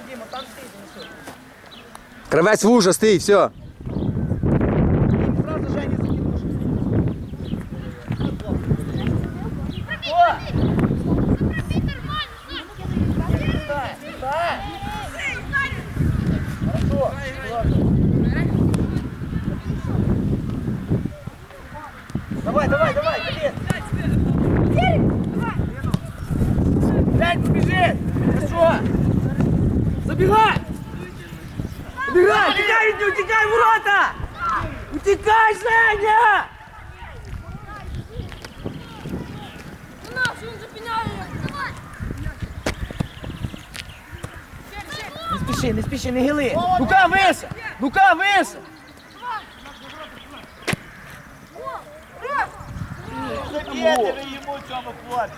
Діма, там стій, Денисюк. Кравець вужа, стій, все. Дім, зразу Жені закинув. О! Стай, стай. Хорошо, ладно. Давай, давай, давай, Давид. Забегай! Забегай! Утекай, не утекай, ворота! Утекай, Женя! Не спіши, не спіши, не гили! Лука вище! Лука вище! Заб'єте ви йому цьому хлопцю.